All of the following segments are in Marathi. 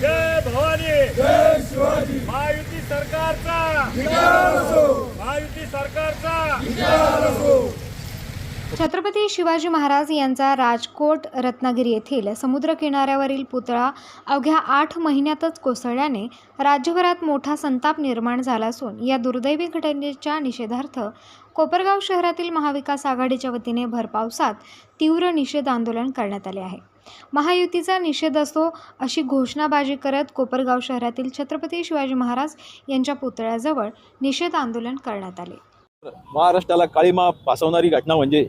जय भवानी महायुती सरकारचा. महायुती सरकारचा. छत्रपती शिवाजी महाराज यांचा राजकोट रत्नागिरी येथील समुद्र किनाऱ्यावरील पुतळा अवघ्या आठ महिन्यातच कोसळल्याने राज्यभरात मोठा संताप निर्माण झाला असून या दुर्दैवी घटनेच्या निषेधार्थ कोपरगाव शहरातील महाविकास आघाडीच्या वतीने भरपावसात तीव्र निषेध आंदोलन करण्यात आले आहे. महायुतीचा निषेध असो अशी घोषणाबाजी करत कोपरगाव शहरातील छत्रपती शिवाजी महाराज यांच्या पुतळ्याजवळ निषेध आंदोलन करण्यात आले. महाराष्ट्राला काळीमा फासवणारी घटना म्हणजे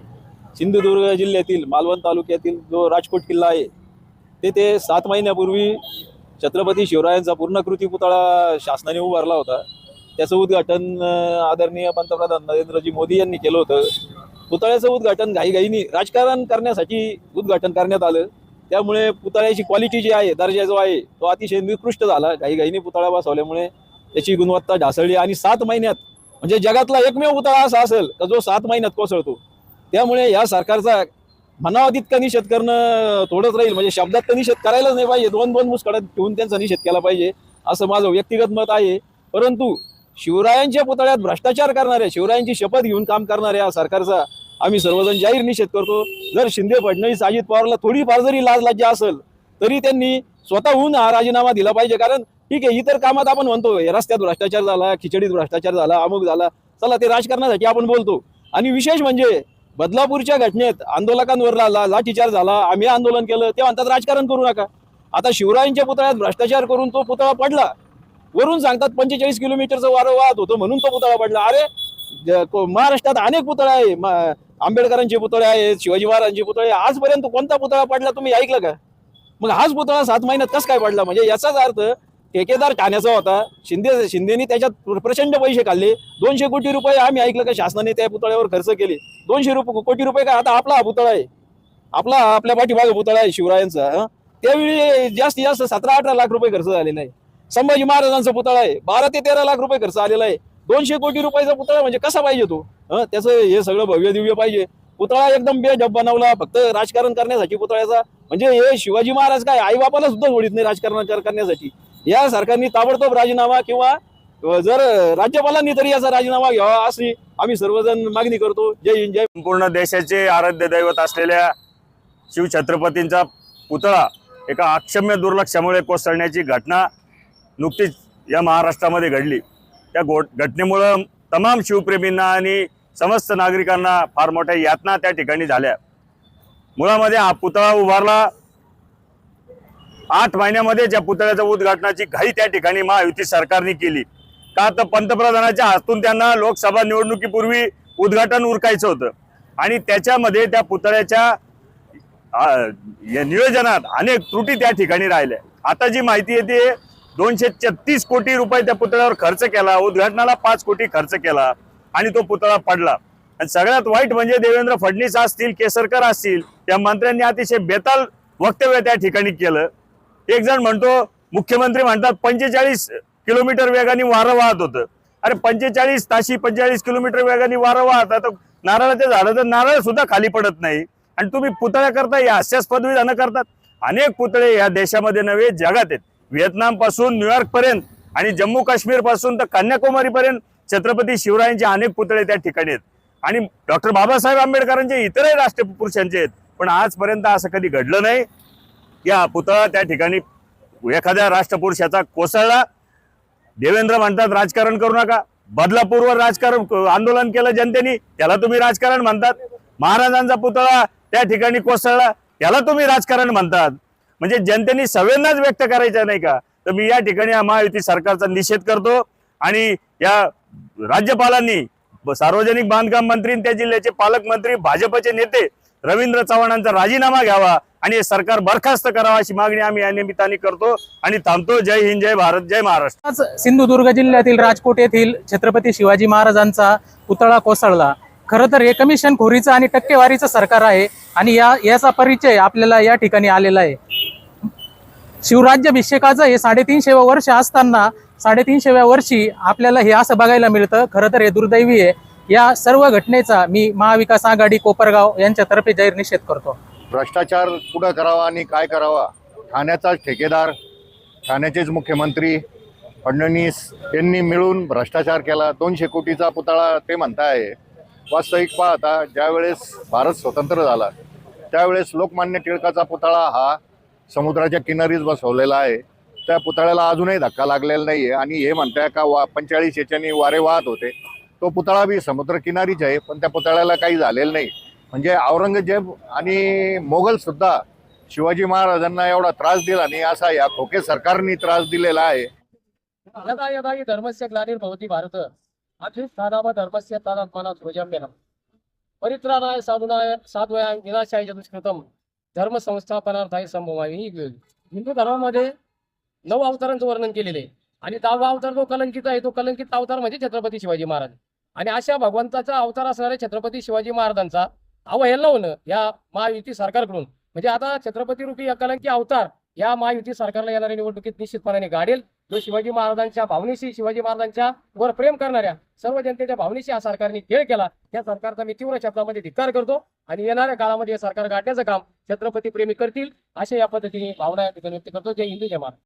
सिंधुदुर्ग जिल्ह्यातील मालवण तालुक्यातील जो राजकोट किल्ला आहे तेथे सात महिन्यापूर्वी छत्रपती शिवरायांचा पूर्णकृती पुतळा शासनाने उभारला होता. त्याचं उद्घाटन आदरणीय पंतप्रधान नरेंद्रजी मोदी यांनी केलं होतं. पुतळ्याचं उद्घाटन घाईघाईनी राजकारण करण्यासाठी उद्घाटन करण्यात आलं. त्यामुळे पुतळ्याची क्वालिटी जी आहे दर्जा जो आहे तो अतिशय निकृष्ट झाला. घाईघाईने पुतळा बसवल्यामुळे त्याची गुणवत्ता ढासळली आणि सात महिन्यात म्हणजे जगातला एकमेव पुतळा असा असेल का जो सात महिन्यात कोसळतो? त्यामुळे या सरकारचा म्हणावा तितका निषेध करणं थोडंच राहील म्हणजे शब्दात तर निषेध करायलाच नाही पाहिजे दोन दोन मुसकडत ठेवून त्यांचा निषेध केला पाहिजे असं माझं व्यक्तिगत मत आहे. परंतु शिवरायांच्या पुतळ्यात भ्रष्टाचार करणाऱ्या शिवरायांची शपथ घेऊन काम करणाऱ्या सरकारचा आम्ही सर्वजण जाहीर निषेध करतो. जर शिंदे फडणवीस अजित पवारला थोडीफार जरी लाज लज्जा असेल तरी त्यांनी स्वतःहून हा राजीनामा दिला पाहिजे. कारण ठीक आहे इतर कामात आपण म्हणतो रस्त्यात भ्रष्टाचार झाला खिचडीत भ्रष्टाचार झाला अमुक झाला चला ते राजकारणासाठी आपण बोलतो. आणि विशेष म्हणजे बदलापूरच्या घटनेत आंदोलकांवर ला- लाठीचार झाला. आम्ही आंदोलन केलं. ते म्हणतात राजकारण करू नका. आता शिवरायांच्या पुतळ्यात भ्रष्टाचार करून तो पुतळा पडला. वरून सांगतात पंचेचाळीस किलोमीटरचं वारं वाहत होतं. म्हणून तो पुतळा पडला. अरे महाराष्ट्रात अनेक पुतळे आहे. आंबेडकरांचे पुतळे आहेत शिवाजी महाराजांचे पुतळे आजपर्यंत कोणता पुतळा पडला? तुम्ही ऐकलं का? मग हाच पुतळा सात महिन्यात कस काय पडला? म्हणजे याचाच अर्थ ठेकेदार ठाण्याचा होता. शिंदे शिंदेनी त्याच्यात प्रचंड पैसे काढले. दोनशे कोटी रुपये आम्ही ऐकलं का शासनाने त्या पुतळ्यावर खर्च केले. दोनशे रुपये कोटी रुपये का? आता आपला हा पुतळा आहे. आपला आपल्या पाठीमाग पुतळा आहे शिवरायांचा त्यावेळी जास्तीत जास्त सतरा अठरा लाख रुपये खर्च झालेला आहे. संभाजी महाराजांचा पुतळा आहे. बारा ते तेरा लाख रुपये खर्च आलेला आहे. दोनशे कोटी रुपयाचा पुतळा म्हणजे कसा पाहिजे तो? त्याचं हे सगळं भव्य दिव्य पाहिजे. पुतळा एकदम बेजब बनवला. फक्त राजकारण करण्यासाठी पुतळ्याचा. म्हणजे हे शिवाजी महाराज काय? आई बापाला सुद्धा जोडीत नाही राजकारण करण्यासाठी. या सरकारने ताबडतोब राजीनामा किंवा जर राज्यपालांनी तरी याचा राजीनामा घ्यावा अशी आम्ही सर्वजण मागणी करतो. जय हिंद जय संपूर्ण देशाचे आराध्य दैवत असलेल्या शिवछत्रपतींचा पुतळा एका अक्षम्य दुर्लक्षामुळे कोसळण्याची घटना नुकतीच या महाराष्ट्रामध्ये घडली. त्या गो घटनेमुळं तमाम शिवप्रेमींना आणि समस्त नागरिकांना फार मोठ्या यातना त्या ठिकाणी झाल्या. मुळामध्ये हा पुतळा उभारला आठ महिन्यामध्ये ज्या पुतळ्याच्या उद्घाटनाची घाई त्या ठिकाणी महायुती सरकारने केली. का तर पंतप्रधानाच्या हातून त्यांना लोकसभा निवडणुकीपूर्वी उद्घाटन उरकायचं होतं. आणि त्याच्यामध्ये त्या पुतळ्याच्या नियोजनात अनेक त्रुटी त्या ठिकाणी राहिल्या. आता जी माहिती येते दोनशे छत्तीस कोटी रुपये त्या पुतळ्यावर खर्च केला उद्घाटनाला पाच कोटी खर्च केला आणि तो पुतळा पडला. आणि सगळ्यात वाईट म्हणजे देवेंद्र फडणवीस असतील केसरकर असतील त्या मंत्र्यांनी अतिशय बेताल वक्तव्य त्या ठिकाणी केलं. एक जण म्हणतो मुख्यमंत्री म्हणतात पंचेचाळीस किलोमीटर वेगाने वारं वाहत होतं. अरे पंचेचाळीस ताशी पंचेचाळीस किलोमीटर वेगाने वारं वाहत तर नारळाच्या झाडं तर नारळ सुद्धा खाली पडत नाही. आणि तुम्ही पुतळ्या करता या हास्यास्पद विधानं करतात. अनेक पुतळे या देशामध्ये नव्हे जगात आहेत. व्हिएतनामपासून न्यूयॉर्क पर्यंत आणि जम्मू काश्मीरपासून तर कन्याकुमारी पर्यंत छत्रपती शिवरायांचे अनेक पुतळे त्या ठिकाणी आहेत. आणि डॉक्टर बाबासाहेब आंबेडकरांचे इतरही राष्ट्रपुरुषांचे आहेत. पण आजपर्यंत असं कधी घडलं नाही. या पुतळा त्या ठिकाणी एखाद्या राष्ट्रपुरुषाचा कोसळला. देवेंद्र म्हणतात राजकारण करू नका. बदलापूरवर राजकारण आंदोलन केलं जनतेने त्याला तुम्ही राजकारण म्हणतात. महाराजांचा पुतळा त्या ठिकाणी कोसळला त्याला तुम्ही राजकारण म्हणतात. म्हणजे जनतेने संवेदनाच व्यक्त करायच्या नाही का? तर मी या ठिकाणी या महायुती सरकारचा निषेध करतो आणि या राज्यपालांनी सार्वजनिक बांधकाम मंत्री आणि त्या जिल्ह्याचे पालकमंत्री भाजपचे नेते रवींद्र चव्हाणांचा राजीनामा घ्यावा. आणि हे सरकार बरखास्त करावा अशी मागणी आम्ही या निमित्ताने करतो आणि थांबतो. जय हिंद जय भारत जय महाराष्ट्र. आज सिंधुदुर्ग जिल्ह्यातील राजकोट येथील छत्रपती शिवाजी महाराजांचा पुतळा कोसळला. खरं तर हे कमिशन खोरीचं आणि टक्केवारीचं सरकार आहे आणि या याचा परिचय आपल्याला या ठिकाणी आलेला आहे. शिवराज्याभिषेकाचं हे साडेतीनशेव्या वर्ष असताना साडेतीनशेव्या वर्षी आपल्याला हे असं बघायला मिळतं खरं तर हे दुर्दैवी आहे. या सर्व घटनेचा मी महाविकास आघाडी कोपरगाव यांच्यातर्फे जाहीर निषेध करतो. भ्रष्टाचार कुठं करावा आणि काय करावा ठाण्याचाच ठेकेदार ठाण्याचेच मुख्यमंत्री फडणवीस यांनी मिळून भ्रष्टाचार केला. दोनशे कोटीचा पुतळा ते म्हणताय. वास्तविक पाहता ज्यावेळेस भारत स्वतंत्र झाला त्यावेळेस लोकमान्य टिळकाचा पुतळा हा समुद्राच्या किनारीच बसवलेला आहे. त्या पुतळ्याला अजूनही धक्का लागलेला नाही आहे आणि हे म्हणताय का वा पंचेचाळीस याच्यानी वारे वाहत होते. तो पुतळा बी समुद्र किनारीच आहे पण त्या पुतळ्याला काही झालेलं नाही. म्हणजे औरंगजेब आणि मोगल सुद्धा शिवाजी महाराजांना एवढा त्रास दिला नाही असा या खोके सरकारने त्रास दिलेला आहे. यदा यदा हि धर्मस्य ग्लानिर्भवति भारत. अभ्युत्थानाम धर्मस्य तदात्माना ध्वजम्यनम परित्राणाय साधुनाय साधुयाय विनाशाय चतुष्कृतम धर्म संस्थापनार्थाय संभवामी हिंदू धर्मामध्ये नऊ अवतारांचं वर्णन केलेले आहे. आणि दहावा अवतार जो कलंकित आहे तो कलंकित अवतार म्हणजे छत्रपती शिवाजी महाराज. आणि अशा भगवंताचा अवतार असणाऱ्या छत्रपती शिवाजी महाराजांचा अवहेलना होणं या महायुती सरकारकडून. म्हणजे आता छत्रपती रूपी अकालांकी अवतार या महायुती सरकारला येणाऱ्या निवडणुकीत निश्चितपणाने गाडेल. जो शिवाजी महाराजांच्या भावनेशी शिवाजी महाराजांच्या वर प्रेम करणाऱ्या सर्व जनतेच्या भावनेशी हा सरकारने खेळ केला या सरकारचा मी तीव्र शब्दामध्ये धिक्कार करतो आणि येणाऱ्या काळामध्ये हे सरकार गाठण्याचं काम छत्रपती प्रेमी करतील अशा या पद्धतीने भावना व्यक्त करतो. जय हिंदू जय महाराज